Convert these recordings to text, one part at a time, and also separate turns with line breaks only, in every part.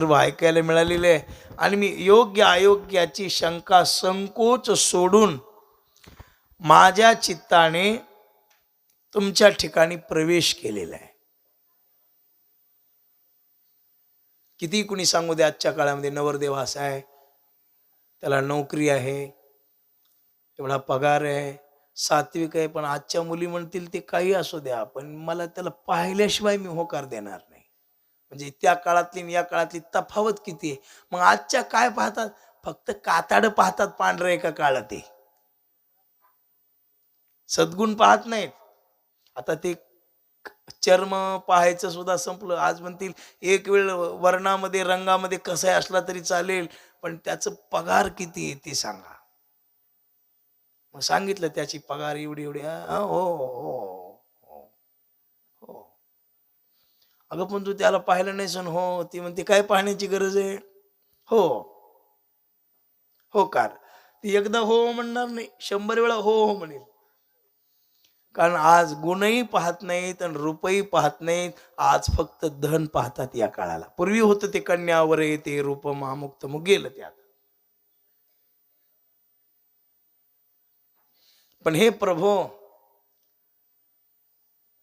सर्व ऐकायला मिळालेले आहे. आणि मी योग्य अयोग्याची शंका संकोच सोडून माझ्या चित्ताने तुमच्या ठिकाणी प्रवेश केलेला आहे. किती कुणी सांगू दे आजच्या काळामध्ये नवरदेव असा आहे त्याला नोकरी आहे एवढा पगार आहे सात्विक आहे पण आजच्या मुली म्हणतील ते काही असू द्या पण मला त्याला पाहिल्याशिवाय मी होकार देणार म्हणजे त्या काळातली या काळातली तफावत किती आहे? मग आजच्या काय पाहतात? फक्त काताड पाहतात पांढरे एका काळात ते. सद्गुण पाहत नाहीत. आता ते चर्म पाहायचं सुद्धा संपलं. आज म्हणतील एक वेळ वर्णामध्ये रंगामध्ये कसाही असला तरी चालेल पण त्याचं पगार किती आहे ते सांगा. मग सांगितलं त्याची पगार एवढी एवढी. हो हो हो हो अगं पण तू त्याला पाहिलं नाही सण हो ती म्हणते काय पाहण्याची गरज आहे? हो. हो कार. ती एकदा हो म्हणणार नाही शंभर वेळा हो हो म्हणेल. कारण आज गुणही पाहत नाहीत आणि रूपही पाहत नाहीत आज फक्त धन पाहतात या काळाला. पूर्वी होतं ते कन्यावर ते रूप महामुक्त मग गेलं त्यात पण हे प्रभो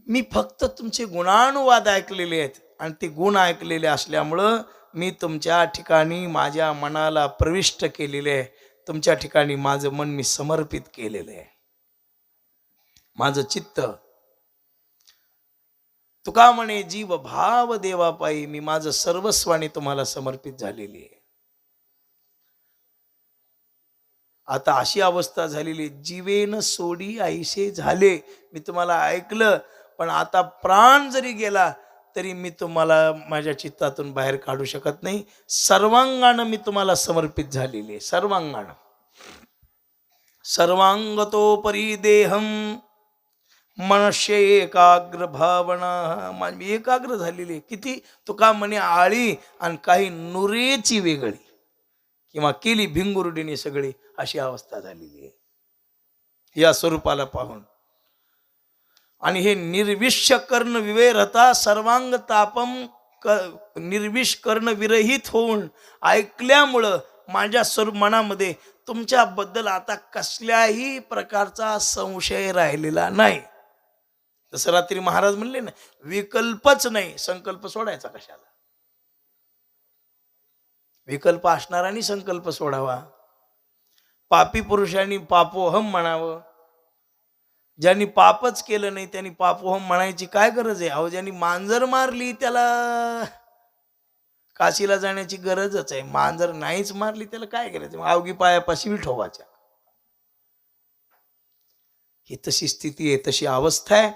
मी फक्त तुमचे गुणानुवाद ऐकलेले आहेत. आणि ते गुण ऐकलेले असल्यामुळं मी तुमच्या ठिकाणी माझ्या मनाला प्रविष्ट केलेले आहे. तुमच्या ठिकाणी माझं मन मी समर्पित केलेलं आहे. माझं चित्त. तुका म्हणे जीव भाव देवापायी मी माझं सर्वस्वाने तुम्हाला समर्पित झालेली आहे. आता अशी अवस्था झालेली आहे, जीवेन सोडी आईसे झाले. मी तुम्हाला ऐकलं. पण आता प्राण जरी गेला तरी मी तुम्हाला माझ्या चित्तातून बाहेर काढू शकत नाही. सर्वांगानं मी तुम्हाला समर्पित झालेली आहे. सर्वांगानं. सर्वांगतोपरी देहम मनुष्य एकाग्र भावना माझी एकाग्र झालेली आहे. किती तुका म्हणे आळी आणि काही नुरेची वेगळी किंवा केली भिंगुरडीने सगळी अशी अवस्था झालेली आहे. या स्वरूपाला पाहून आणि हे निर्विश्य कर्ण विवेरता सर्वांग तापम क निर्विष कर्ण विरहित होऊन ऐकल्यामुळं माझ्या स्वरूप मनामध्ये तुमच्याबद्दल आता कसल्याही प्रकारचा संशय राहिलेला नाही. जसं रात्री महाराज म्हणले ना विकल्पच नाही संकल्प सोडायचा कशाला? विकल्प असणारानी संकल्प सोडावा. पापी पुरुषांनी पापोहम म्हणावं. ज्यांनी पापच केलं नाही त्यांनी पापोहम म्हणायची काय गरज आहे? अहो ज्यांनी मांजर मारली त्याला काशीला जाण्याची गरजच आहे. मांजर नाहीच मारली त्याला काय करायचं? मग अवघी पायापाशी विठोबाच्या ही तशी स्थिती आहे तशी अवस्था आहे.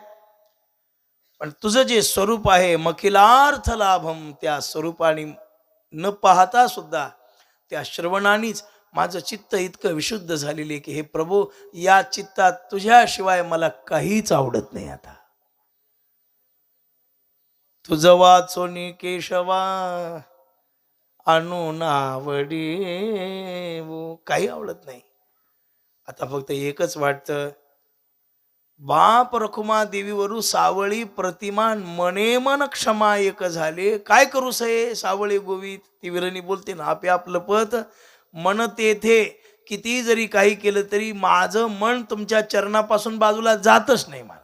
पण तुझं जे स्वरूप आहे मखिलार्थ लाभम त्या स्वरूपाने न पाहता सुद्धा त्या श्रवणानेच माझं चित्त इतकं विशुद्ध झालेले की हे प्रभू या चित्तात तुझ्याशिवाय मला काहीच आवडत नाही आता. तुझ वाचोनी केशवा आणून आवडी काही आवडत नाही. आता फक्त एकच वाटतं बाप रखुमा देवीवरू सावळी प्रतिमान मने मन क्षमा एक झाले. काय करू सये सावळी गोवित ती विरणी बोलते ना आपे आपलं पत मन तेथे किती जरी काही केलं तरी माझं मन तुमच्या चरणापासून बाजूला जातच नाही महाराज.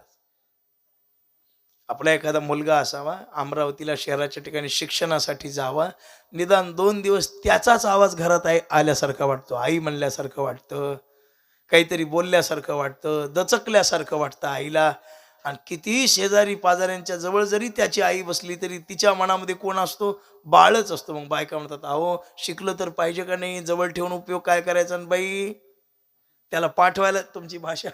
आपला एखादा मुलगा असावा अमरावतीला शहराच्या ठिकाणी शिक्षणासाठी जावा निदान दोन दिवस त्याचाच आवाज घरात आहे आल्यासारखा वाटतो आई म्हणल्यासारखं वाटतं काहीतरी बोलल्यासारखं वाटतं दचकल्यासारखं वाटतं आईला. आणि कितीही शेजारी पाजाऱ्यांच्या जवळ जरी त्याची आई बसली तरी तिच्या मनामध्ये कोण असतो? बाळच असतो. मग बायका म्हणतात अहो शिकलं तर पाहिजे का नाही? जवळ ठेवून उपयोग काय करायचा? आणि बाई त्याला पाठवायला तुमची भाषा.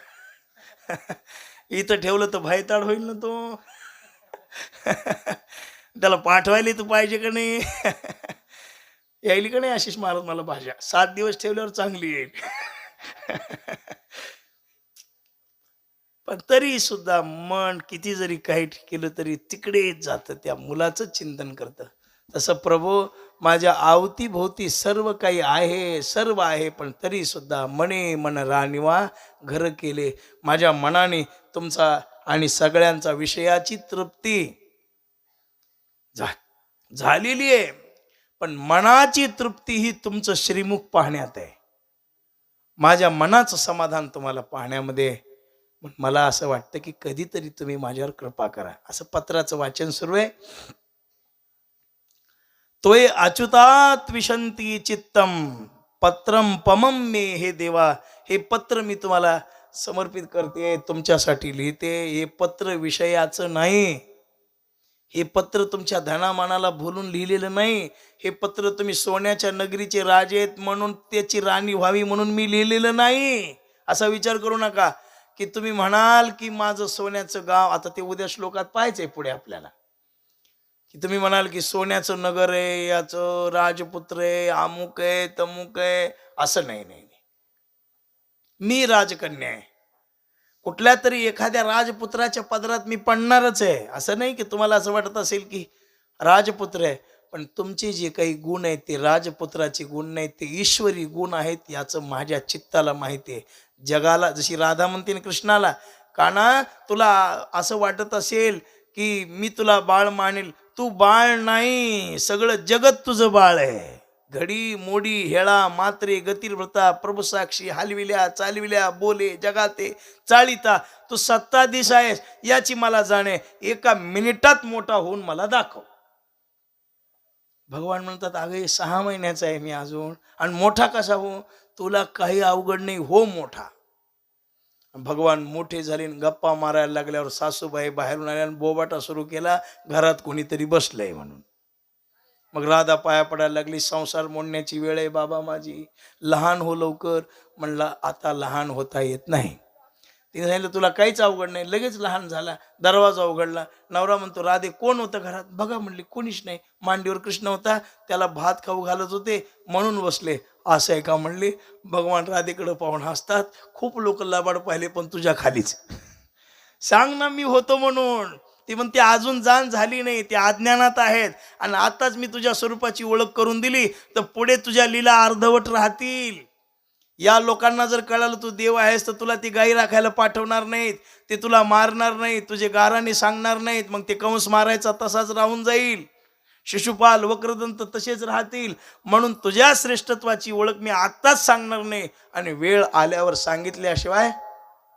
इथं ठेवलं तर भायताड होईल ना तो. त्याला पाठवायला तर पाहिजे का नाही? यायली का नाही आशिष महाराज मला भाषा? सात दिवस ठेवल्यावर चांगली येईल. पण तरी सुद्धा मन किती जरी काही केलं तरी तिकडेच जातं त्या मुलाचं चिंतन करतं. तसं प्रभू माझ्या आवतीभोवती सर्व काही आहे सर्व आहे पण तरी सुद्धा मने मन राणीवा घर केले. माझ्या मनाने तुमचा आणि सगळ्यांचा विषयाची तृप्ती झा झालेली आहे. पण मनाची तृप्ती ही तुमचं श्रीमुख पाहण्यात आहे. माझ्या मनाचं समाधान तुम्हाला पाहण्यामध्ये मला असं वाटतं की कधीतरी तुम्ही माझ्यावर कृपा करा. असं पत्राचं वाचन सुरू आहे. तोय अच्युतात विशंती चित्तम पत्रम पमम मे हे देवा हे पत्र मी तुम्हाला समर्पित करते तुमच्यासाठी लिहिते. हे पत्र विषयाचं नाही. हे पत्र तुमच्या धनामानाला भुलून लिहिलेलं नाही. हे पत्र तुम्ही सोन्याच्या नगरीचे राजे आहेत म्हणून त्याची राणी व्हावी म्हणून मी लिहिलेलं नाही. असा विचार करू नका. की तुम्ही म्हणाल की माझं सोन्याचं गाव आता ते उद्या श्लोकात पाहायचंय पुढे आपल्याला. की तुम्ही म्हणाल की सोन्याचं नगर आहे याचं राजपुत्र आहे अमुक आहे तमुक आहे असं नाही नाही मी राजकन्या आहे. कुठल्या तरी एखाद्या राजपुत्राच्या पदरात मी पडणारच आहे. असं नाही की तुम्हाला असं वाटत असेल की राजपुत्र आहे पण तुमचे जे काही गुण आहेत ते राजपुत्राचे गुण नाहीत ते ईश्वरी गुण आहेत याचं माझ्या चित्ताला माहिती आहे. जगाला जशी राधा म्हणते ना कृष्णाला काना तुला असं वाटत असेल की मी तुला बाळ मानेल तू बाळ नाही सगळं जगत तुझं बाळ आहे. घडी मोडी हेळा मात्रे गतिर्व्रता प्रभुसाक्षी हलविल्या चालविल्या बोले जगाते चाळीता तू सत्ताधीश आहेस याची मला जाणे एका मिनिटात मोठा होऊन मला दाखव. भगवान म्हणतात अगं हे सहा महिन्याचा आहे मी अजून. आणि मोठा कसा हो? तुला काही अवघड नाही हो मोठा. भगवान मोठे झाले आणि गप्पा मारायला लागल्यावर सासूबाई बाहेरून आल्या आणि बोबाटा सुरू केला घरात कोणीतरी बसलंय म्हणून. मग राधा पाया पडायला लागली संसार मोडण्याची वेळ आहे बाबा माझी. लहान हो लवकर. म्हणला आता लहान होता येत नाही. तिने सांगितलं तुला काहीच अवघड नाही. लगेच लहान झाला दरवाजा उघडला. नवरा म्हणतो राधे कोण होतं घरात? बघा म्हणली कोणीच नाही. मांडीवर कृष्ण होता. त्याला भात खाऊ घालत होते. म्हणून बसले. असं आहे का म्हणले? भगवान राधेकडं पाहून हसतात. खूप लोक लबाड पाहिले पण तुझ्या खालीच. सांग ना मी होतो म्हणून. ती म्हणते अजून जाण झाली नाही. ते अज्ञानात आहेत. आणि आताच मी तुझ्या स्वरूपाची ओळख करून दिली. तर पुढे तुझ्या लीला अर्धवट राहतील. या लोकांना जर कळालं तू देव आहेस तर तुला ती गाई राखायला पाठवणार नाहीत. ते तुला मारणार नाहीत. तुझे गाराने सांगणार नाहीत. मग ते कंस मारायचा तसाच राहून जाईल. शिशुपाल वक्रदंत तसेच राहतील. म्हणून तुझ्या श्रेष्ठत्वाची ओळख मी आत्ताच सांगणार नाही आणि वेळ आल्यावर सांगितल्याशिवाय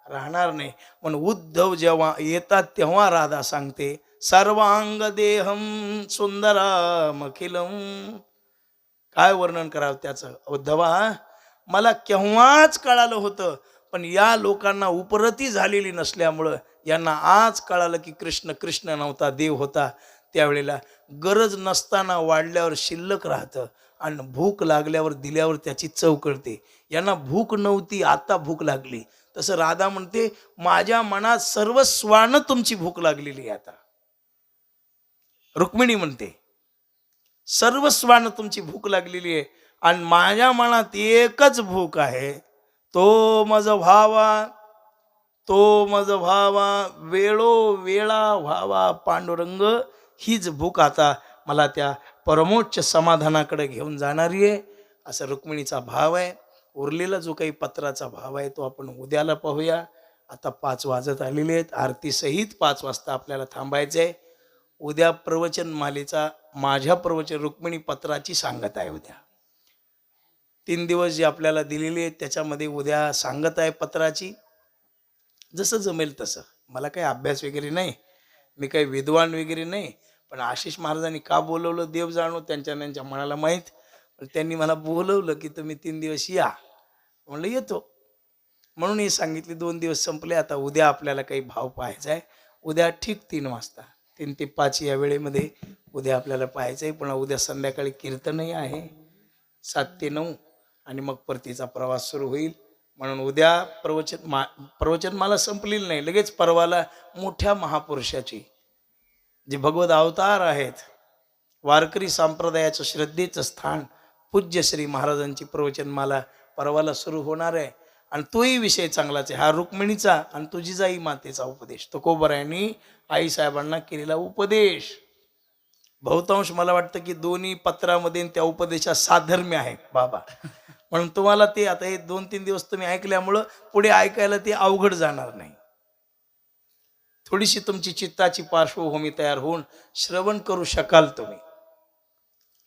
राहणार नाही. म्हणून उद्धव जेव्हा येतात तेव्हा राधा सांगते सर्वांग देहम सुंदराम अखिलम काय वर्णन करावं त्याचं? उद्धवा मला केव्हाच कळालं होतं पण या लोकांना उपरती झालेली नसल्यामुळं यांना आज कळालं की कृष्ण कृष्ण नव्हता देव होता. त्यावेळेला गरज नसताना वाढल्यावर शिल्लक राहतं आणि भूक लागल्यावर दिल्यावर त्याची चव कळते. यांना भूक नव्हती आता भूक लागली. तसं राधा म्हणते माझ्या मनात सर्व स्वानं तुमची भूक लागलेली आहे आता. रुक्मिणी म्हणते सर्व स्वानं तुमची भूक लागलेली आहे. आणि माझ्या मनात एकच भूक आहे. तो मज व्हावा तो मज व्हावा वेळो वेळा व्हावा पांडुरंग हीच भूक आता मला त्या परमोच्च समाधानाकडे घेऊन जाणारी आहे. असं रुक्मिणीचा भाव आहे. उरलेला जो काही पत्राचा भाव आहे तो आपण उद्याला पाहूया. आता पाच वाजत आलेले आहेत. आरतीसहित पाच वाजता आपल्याला थांबायचं आहे. उद्या प्रवचन मालेचा माझ्या प्रवचन रुक्मिणी पत्राची सांगत आहे उद्या. तीन दिवस जे आपल्याला दिलेली आहेत त्याच्यामध्ये उद्या सांगत आहे पत्राची. जसं जमेल तसं. मला काही अभ्यास वगैरे नाही. मी काही विद्वान वगैरे नाही. पण आशिष महाराजांनी का बोलवलं देव जाणो त्यांच्या त्यांच्या मनाला माहीत. पण त्यांनी मला बोलवलं की तुम्ही तीन दिवस या. म्हणलं येतो. म्हणून हे सांगितले दोन दिवस संपले. आता उद्या आपल्याला काही भाव पाहायचा आहे. उद्या ठीक तीन वाजता. तीन ते पाच या वेळेमध्ये उद्या आपल्याला पाहायचं आहे. पण उद्या संध्याकाळी कीर्तनही आहे. सात ते नऊ. आणि मग परतीचा प्रवास सुरू होईल. म्हणून उद्या प्रवचन मा प्रवचन मला संपलेलं नाही. लगेच परवाला मोठ्या महापुरुषाची जे भगवत अवतार आहेत वारकरी संप्रदायाचं श्रद्धेचं स्थान पूज्य श्री महाराजांची प्रवचनमाला परवाला सुरू होणार आहे. आणि तोही विषय चांगलाच आहे. हा रुक्मिणीचा आणि तुझी जाई मातेचा उपदेश. तो कोबरायांनी आईसाहेबांना केलेला उपदेश. बहुतांश मला वाटतं की दोन्ही पत्रामध्ये त्या उपदेशात साधर्म्य आहे. बाबा. म्हणून तुम्हाला ते आता हे दोन तीन दिवस तुम्ही ऐकल्यामुळं पुढे ऐकायला ते अवघड जाणार नाही. थोडीशी तुमची चित्ताची पार्श्वभूमी तयार होऊन श्रवण करू शकाल तुम्ही.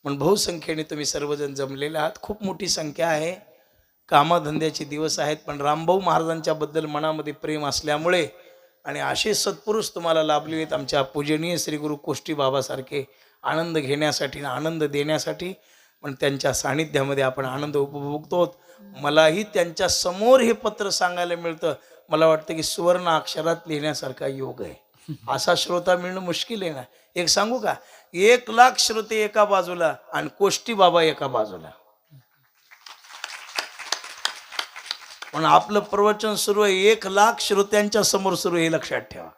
पण बहुसंख्येने तुम्ही सर्वजण जमलेले आहात. खूप मोठी संख्या आहे. कामाधंद्याचे दिवस आहेत पण रामभाऊ महाराजांच्या बद्दल मनामध्ये प्रेम असल्यामुळे आणि असे सत्पुरुष तुम्हाला लाभलेले आहेत आमच्या पूजनीय श्री गुरु कोष्टी बाबासारखे आनंद घेण्यासाठी आणि आनंद देण्यासाठी पण त्यांच्या सानिध्यामध्ये आपण आनंद उपभोगतो मलाही त्यांच्यासमोर हे पत्र सांगायला मिळतं. मला वाटतं की सुवर्ण अक्षरात लिहिण्यासारखा योग आहे. असा श्रोता मिळणं मुश्किल आहे ना. एक सांगू का? एक लाख श्रोते एका बाजूला आणि कोष्टी बाबा एका बाजूला. पण आपलं प्रवचन सुरू आहे. एक लाख श्रोत्यांच्या समोर सुरू हे लक्षात ठेवा.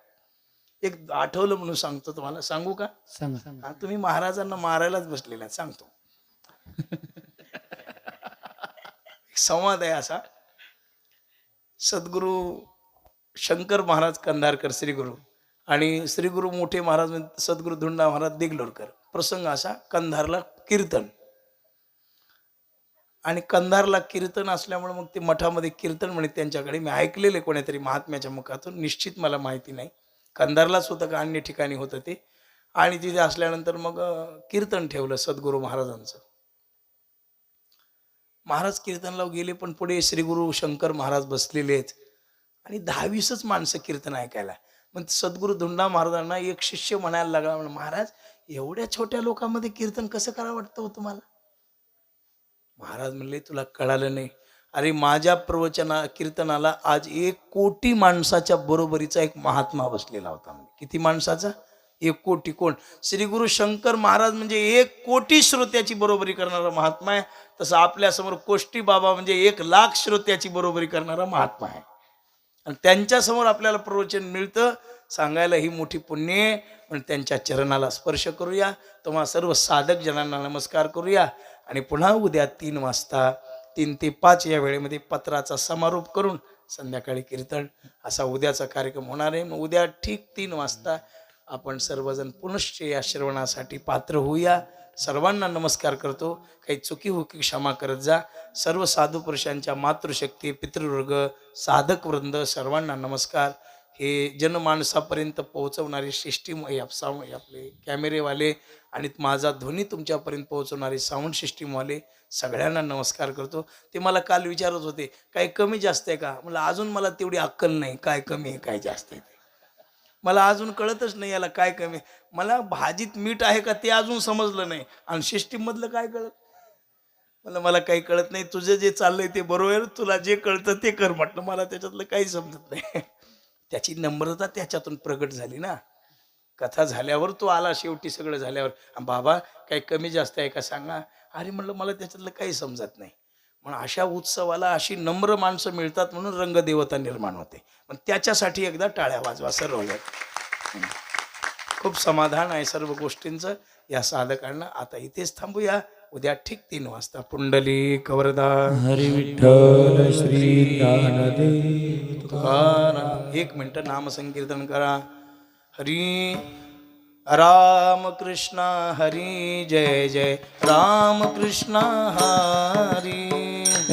एक आठवलं म्हणून सांगतो तुम्हाला. सांगू का?
सांगा.
तुम्ही महाराजांना मारायलाच बसलेला सांगतो. संवाद आहे असा. सद्गुरू शंकर महाराज कंधारकर श्रीगुरु. आणि श्रीगुरु मोठे महाराज म्हणजे सद्गुरू धुंडा महाराज दिगलोरकर प्रसंग असा कंधारला कीर्तन. आणि कंधारला कीर्तन असल्यामुळे मग ते मठामध्ये कीर्तन म्हणे त्यांच्याकडे. मी ऐकलेले कोणीतरी महात्म्याच्या मुखातून. निश्चित मला माहिती नाही. कंधारलाच होतं का अन्य ठिकाणी होतं ते. आणि तिथे असल्यानंतर मग कीर्तन ठेवलं सद्गुरू महाराजांचं. महाराज कीर्तनला गेले पण पुढे श्री गुरु शंकर महाराज बसलेले आहेत. आणि दहावीसच माणसं कीर्तन ऐकायला. मग सद्गुरू धुंडा महाराजांना एक शिष्य म्हणायला लागला म्हणून महाराज एवढ्या छोट्या लोकांमध्ये कीर्तन कसं करा वाटतं हो तुम्हाला? महाराज म्हणले तुला कळालं नाही. अरे माझ्या प्रवचना कीर्तनाला आज एक कोटी माणसाच्या बरोबरीचा एक महात्मा बसलेला होता म्हणजे किती माणसाचा? एक कोटी कोण? श्री गुरु शंकर महाराज म्हणजे एक कोटी श्रोत्याची बरोबरी करणारा महात्मा आहे. तसं आपल्यासमोर कोष्टी बाबा म्हणजे एक लाख श्रोत्याची बरोबरी करणारा महात्मा आहे. आणि त्यांच्यासमोर आपल्याला प्रवचन मिळतं. सांगायला ही मोठी पुण्य आहे. पण त्यांच्या चरणाला स्पर्श करूया. तेव्हा सर्व साधक जनांना नमस्कार करूया. आणि पुन्हा उद्या तीन वाजता तीन ते पाच या वेळेमध्ये पत्राचा समारोप करून संध्याकाळी कीर्तन असा उद्याचा कार्यक्रम होणार आहे. मग उद्या ठीक तीन वाजता आपण सर्वजण पुनश्च या श्रवणासाठी पात्र होऊया. सर्वांना नमस्कार करतो. काही चुकी हुकी क्षमा करत जा. सर्व साधू पुरुषांच्या मातृशक्ती पितृवर्ग साधक वृंद सर्वांना नमस्कार. हे जनमानसापर्यंत पोहोचवणारे सिस्टीम आपले कॅमेरेवाले आणि माझा ध्वनी तुमच्यापर्यंत पोहोचवणारे साऊंड सिस्टीमवाले सगळ्यांना नमस्कार करतो. ते मला काल विचारत होते काय कमी जास्त आहे का? मला अजून मला तेवढी अक्कल नाही. काय कमी आहे काय जास्त आहे मला अजून कळतच नाही याला काय कमी मला भाजीत मीठ आहे का ते अजून समजलं नाही. आणि सिस्टीममधलं काय कळत? मला मला काही कळत नाही. तुझं जे चाललंय ते बरोबर तुला जे कळतं ते कर म्हटलं. मला त्याच्यातलं काही समजत नाही. त्याची नम्रता त्याच्यातून प्रगट झाली ना. कथा झाल्यावर तो आला शेवटी सगळं झाल्यावर. बाबा काही कमी जास्त आहे का? सांगा. अरे म्हणलं मला त्याच्यातलं काही समजत नाही. म्हणून अशा उत्सवाला अशी नम्र माणसं मिळतात म्हणून रंगदेवता निर्माण होते. पण त्याच्यासाठी एकदा टाळ्या वाजवा सर्व खूप समाधान आहे सर्व गोष्टींचं या साधकांना. आता इथेच थांबूया. उद्या ठीक तीन वाजता. पुंडली कवरदा
हरी विठ्ठल श्री
तुकाराम एक मिनिट नामसंकीर्तन करा. हरी राम कृष्ण हरी जय जय. राम कृष्ण हरी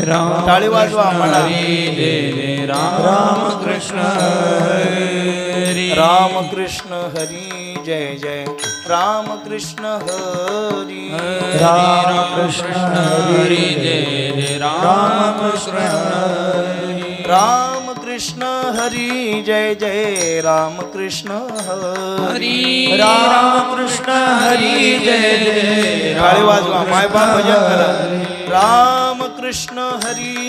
राम
टाळी वाजवा म्हणा
जय राम राम कृष्ण हरी.
राम कृष्ण हरी जय जय. राम कृष्ण हरी.
राम कृष्ण हरी जय जय राम कृष्ण हरी.
राम कृष्ण हरी जय जय. राम कृष्ण हरी.
राम कृष्ण हरी जय जय.
टाळी वाजवा मायबाप भजन करा. राम कृष्ण हरी।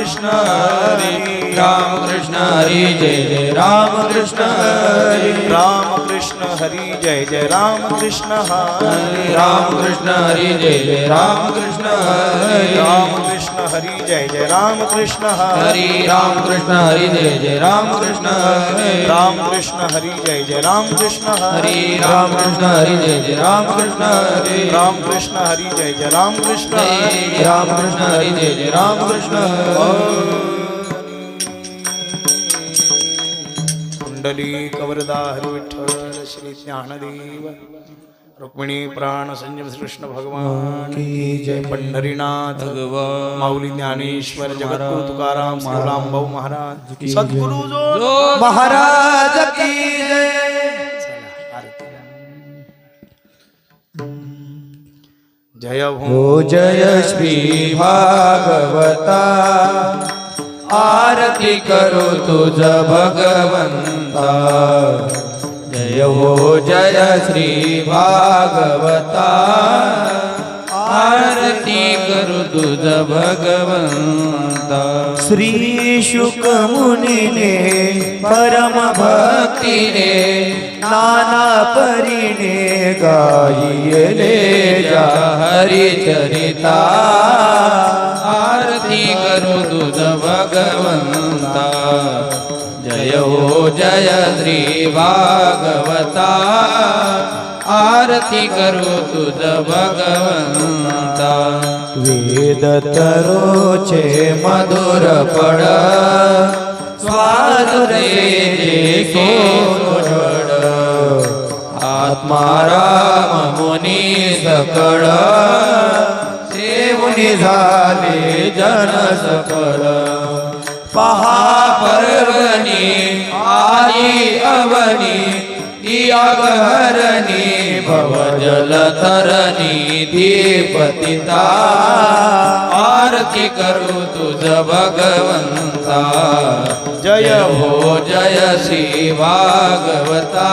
विठ्ठल विठ्ठल विठ्ठल विठ्ठल विठ्ठल राम कृष्ण हरी जय जय राम कृष्ण कृष्ण हरी
राम कृष्ण हरी जय जय राम कृष्ण हरी
राम कृष्ण हरी जय जय राम कृष्ण हरी
जय जय राम कृष्ण हरी
राम कृष्ण हरी जय जय राम कृष्ण हरी
राम कृष्ण हरी जय जय राम कृष्ण हरी
राम कृष्ण हरी जय जय राम कृष्ण
हरी राम कृष्ण हरी जय जय राम कृष्ण हरी
राम कृष्ण हरी जय जय राम कृष्ण कुंडली कवरदा हरी विठ्ठल श्री ज्ञानदेव। रुक्मिणी प्राण संजम श्री कृष्ण भगवान। की जय। पंढरीनाथ।
भगवान।
माऊली ज्ञानेश्वर जगद्गुरु तुकाराम श्रीराम भाऊ महाराज। सद्गुरु जो
महाराज की जय।
जय
हो
हो
जय श्री भागवता। आरती करो तुझ भगवंता। जय हो जय श्री भागवता। आरती करो तुझ भगवंता।
श्री शुक मुनीने परम
भक्तीने
नाना परीने गायले
जा हरी चरिता आरती करो तुझ भगवंता। जय हो जय श्री भागवता आरती करो तुझ भगवंता
वेद तरोचे
मधुर पड स्वादुरे जे सोड आत्माराम मुनी सकळ सेवनी झाले जन सकळ पहा पर्वणी आई अवनी दियागहरणी भव जलधरणी दीपतिता आरती करू तुझ भगवंता. जय हो. जय श्री भागवता.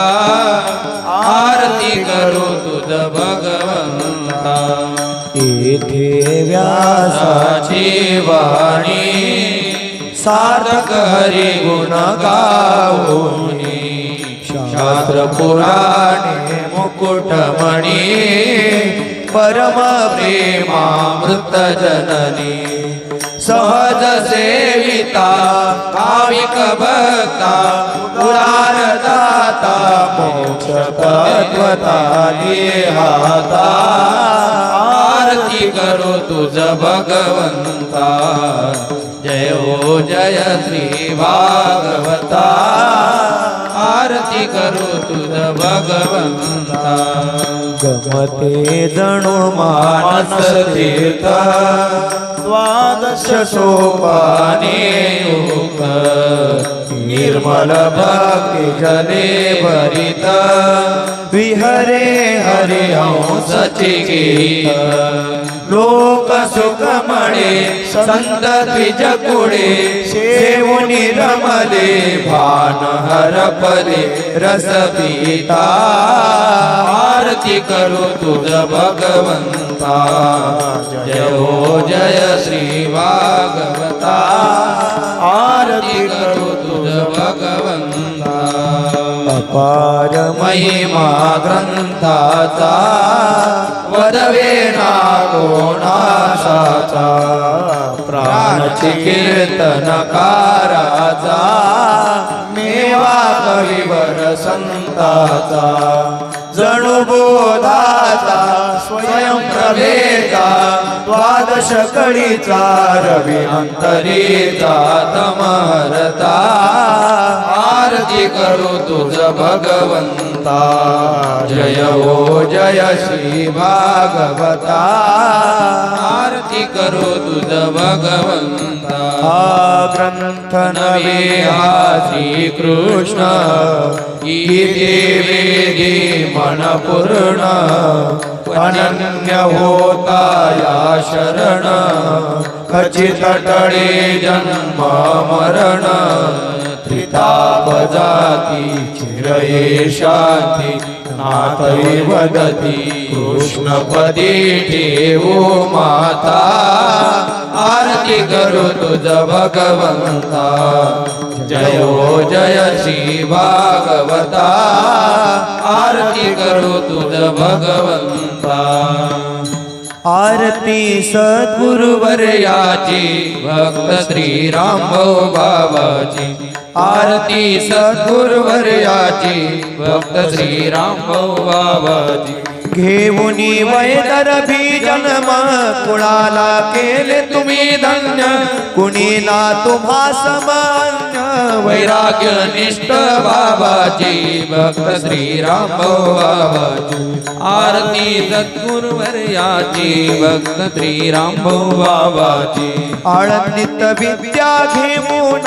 आरती करू तुझ भगवंता.
येथे व्यासा
साची वाणी सार्थक हरे गुण गाऊनी. शास्त्र पुराणे मुकुटमणी परम प्रेमामृत जननी. सहज सेविता काविक भक्ता पुराण दाता मोक्ष तत्वता देहाता आरती करो तुझ भगवंता. जय जय श्री भागवता। आरती करो तुझ भगवंता।
गमते जणू मानस
तीर्थ।
द्वादश
सोपाने निर्मल भक्ती जले भरित। विहरे हरि हंस लोक सुख मळे संत द्विज कुळे सेवनी रमले भान हरपले रस पिता आरती करू तुझ भगवंता. जय हो जय श्री भागवता. आरती करू तुझ भगवंता.
अपार
महिमा ग्रंथाचा पदवे ना कोणासाचा प्राणची कीर्तनकाराचा मेवा कविवर संताचा. जणू बोधाचा स्वयंप्रभेचा द्वादश कडीचा रवी अंतरीचा तमरता आरती करू तुझ भगवंता. जय हो जय श्री भागवता. आरती करू तुझ भगवंता.
ग्रंथ
नवे हा श्री कृष्ण देवी वेदी पूर्ण अनन्य होता या शरण खचित टळे जन्म मरण त्रिताप जाती चिरये शांती नाथै वदती कृष्णपदी ठेवो माता आरती करू तुझ भगवंता जय हो जय श्री भागवता। आरती करू तुझ भगवंता।
आरती सद्गुरु
गुरुवर्याची भक्त श्री रामभाऊ बाबाची। आरती सद्गुरुवर्याची भक्त श्री रामभाऊ बाबाची।
घेऊनी वैदर भी जन्म कुणाला केले
तुम्ही धन्य?
कुणीला तुम्हा समान्य
वैराग्य निष्ठ बाबाची भक्त श्री रामभाऊ बाबाची आरती सद्गुरुवर्याची भक्त श्री रामभाऊ बाबाची
आळंदित विद्या घेऊन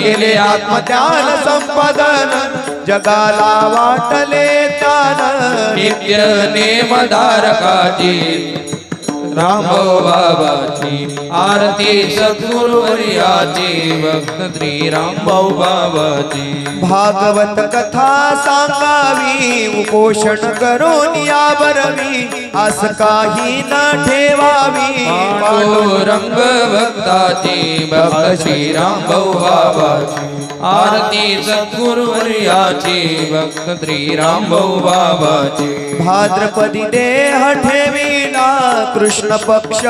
केले आत्मज्ञान संपादन जगाला वाटले तान
नित्य नेमधारकाची रामभाऊ बाबाची आरती सद्गुरुवर्याची भक्त श्री रामभाऊ बाबाची.
भागवत कथा सांगावी उपोषण करून या बरवी आस काही न ठेवावी.
रंग भक्ताची भक्त श्री रामभाऊ बाबाची. आरती सद्गुरुवर्याची भक्त श्री रामभाऊ बाबाची.
भाद्रपदी देह ठेविला कृष्ण पक्ष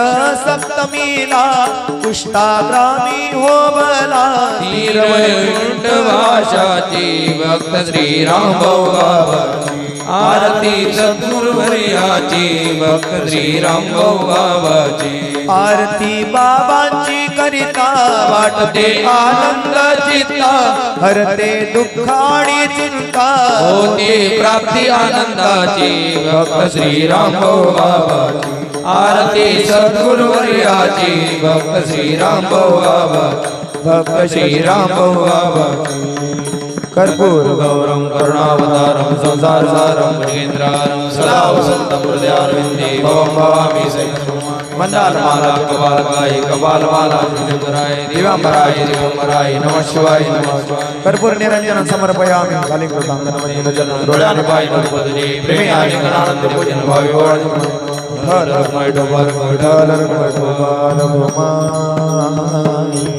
सप्तमीला पुष्टाग्रामी होबला.
तीरवैकुंठ भाषाची भक्त श्री रामभाऊ बाबाची आरती सद्गुरुवर्याची भक्त श्री रामभाऊ बाबाची
आरती बाबांची करिता वाटते आनंद चित्ता. हरते दुःख आणि चिंता.
होते प्राप्ती आनंदाची भक्त श्री रामभाऊ बाबाची आरती सद्गुरुवर्याची भक्त श्री रामभाऊ बाबाची भक्त श्री रामभाऊ बाबाची
कर्पूर
करुणावतारम संसार सारम भगेन्द्रारं सदा वसन्तं हृदयारविन्दे भवम भवामि मन्दारमाला कपालकाय कपालमाला श्रीधराय दिवाम्बराय दिगम्बराय नमः शिवाय नमः शिवाय।
कर्पूर निरंजन समर्पयामि काली
डोळ्याने नमः पदरी प्रेमी आणि गणानंद पूजन भावी ઢોલ મઢ ઢોલ મઢ ઢોલ મઢ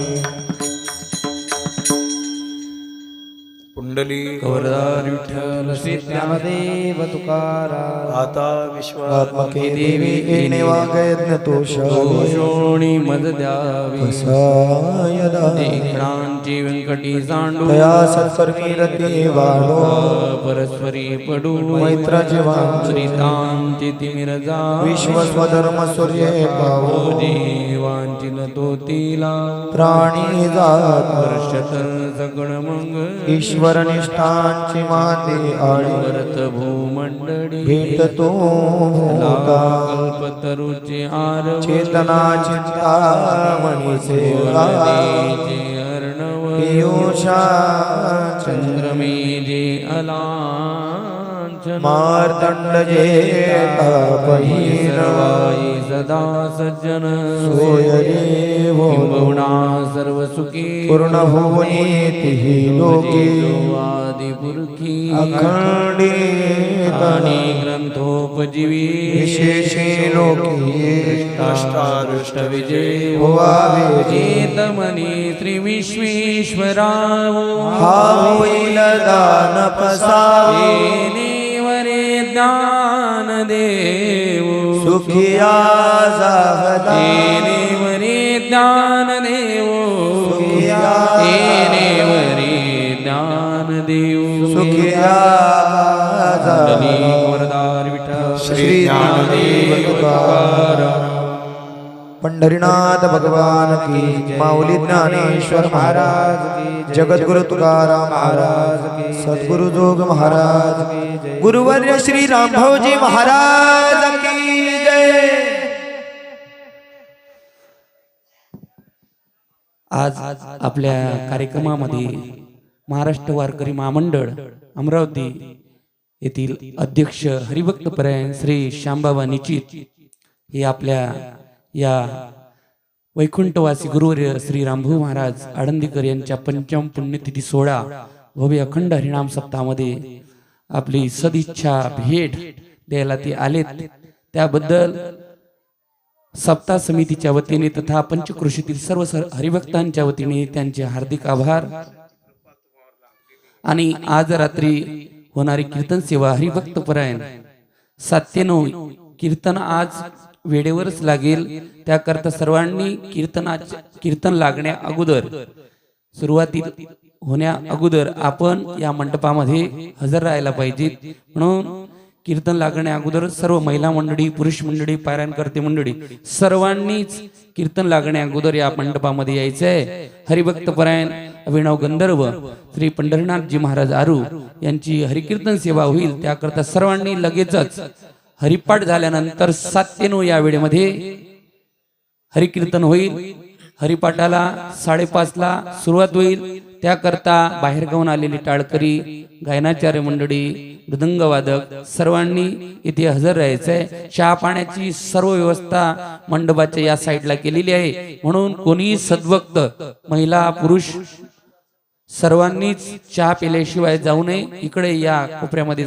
कुंडली
गौरदार विठ्ठल श्री ज्ञानदेव तुकाराम
आता विश्वास
देवी येणे वागयज्ञ तो
शोणी मद द्यावी। देखांची व्यंकटी सांडू
तया सत्कर्मी रती वाढो
परस्परी पडू।
मैत्र जीवा
श्रीतांची तिमिरजा।
विश्वस्वधर्म सूर्ये पावो।
देवांची तो तिला।
प्राणी जात।
वर्षत सगळ मंग
ईश्वर निष्ठांची माते आळी
भरत भूमंडळी
भेट तो
कल्पतरुचे आर
चेतना चिंता मणी सेवा
अर्णव
पियुषा
चंद्रमे जे अलांछन
मार्तंड जेता पहिर
सर्वाई सदा सज्जन।
सोय देवो
किंबहुना सर्व सुखी
पूर्ण भुवनीतिहि लोके।
आदिपुरखी।
अखंडित
आणि ग्रंथोपजीवी
विशेषे लोके।
अष्टादृष्ट
विजय
होवावे
चेतमनी ज्ञान देव
सुखिया
वरे ज्ञान देव
सुखिया
वरे ज्ञान देव
सुखिया
वरदार विठ्ठल।
श्री ज्ञानदेव। तुकाराम पंढरीनाथ भगवान की माऊली ज्ञानेश्वर महाराज जगद्गुरु तुकाराम महाराज सद्गुरु जोग महाराज गुरुवर गुरुवर्य श्री रामभाऊजी महाराज की जय.
आज आपल्या कार्यक्रमामध्ये महाराष्ट्र वारकरी महामंडळ अमरावती येथील अध्यक्ष हरिभक्तपरायण श्री श्यामबाबा निचित हे आपल्या या वैकुंठवासी गुरुवर्य श्री रामभाऊ महाराज आळंदीकर यांच्या पंचम पुण्यतिथी सोहळा भव्य अखंड हरिणाम सप्ताहामध्ये आपली सदिच्छा भेट द्यायला ते आलेत. त्याबद्दल
सप्ताह समितीच्या वतीने तथा पंचकृषीतील सर्व हरिभक्तांच्या वतीने त्यांचे हार्दिक आभार. आणि आज रात्री होणारी कीर्तन सेवा हरिभक्त परायण सात ते नऊ कीर्तन आज वेळेवरच लागेल. त्याकरता सर्वांनी कीर्तनाचे कीर्तन लागण्या अगोदर सुरुवाती होण्या अगोदर आपण या मंडपामध्ये हजर राहायला पाहिजे म्हणून कीर्तन लागण्या अगोदर सर्व महिला मंडळी पुरुष मंडळी पारायणकर्ते मंडळी सर्वांनीच कीर्तन लागण्या अगोदर या मंडपामध्ये यायचं आहे. हरिभक्त परायण अभिनव गंधर्व श्री पंढरनाथजी महाराज आरू यांची हरिकीर्तन सेवा होईल. त्याकरता सर्वांनी लगेचच हरिपाठ झाल्यानंतर सात ते नऊ या वेळेमध्ये हरिकीर्तन होईल. हरिपाठाला साडेपाचला सुरुवात होईल. त्याकरता बाहेरगावून आलेली टाळकरी गायनाचार्य मंडळी मृदंगवादक सर्वांनी इथे हजर राहायचंय चहा पाण्याची सर्व व्यवस्था मंडपाच्या या साईडला केलेली आहे. म्हणून कोणी सद्भक्त महिला पुरुष सर्वांनीच चहा पिल्याशिवाय जाऊ नये. इकडे या कोपऱ्यामध्ये